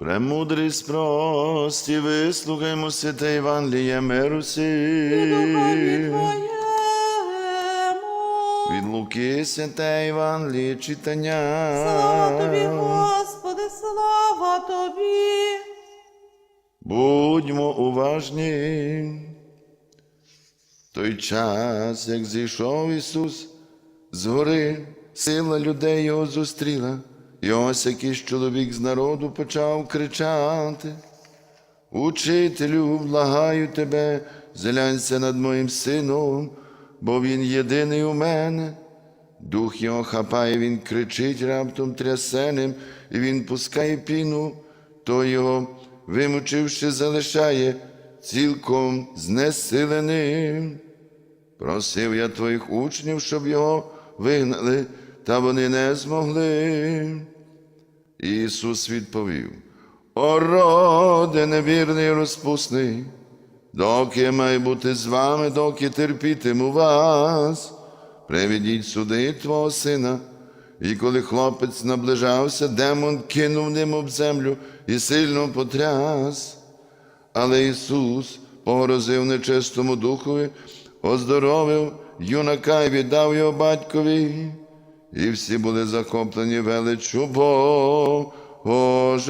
Премудрість прості, вислухаймо святе Євангеліє миру Твоєму. Від Луки святе Євангеліє читання. Слава Тобі, Господи, слава Тобі. Будьмо уважні. Той час, як зійшов Ісус з гори, сила людей його зустріла, і ось якийсь чоловік з народу почав кричати. Учителю, благаю тебе, зглянься над моїм сином, бо він єдиний у мене. Дух його хапає, він кричить раптом трясеним, і він пускає піну, то його, вимучивши, залишає цілком знесиленим. Просив я твоїх учнів, щоб його вигнали, та вони не змогли. Ісус відповів: О, роде невірний розпусний, доки маю бути з вами, доки терпітиму вас, приведіть сюди твого сина. І коли хлопець наближався, демон кинув ним об землю і сильно потряс. Але Ісус погрозив нечистому духові, оздоровив юнака і віддав його батькові. І всі були захоплені величу Божою.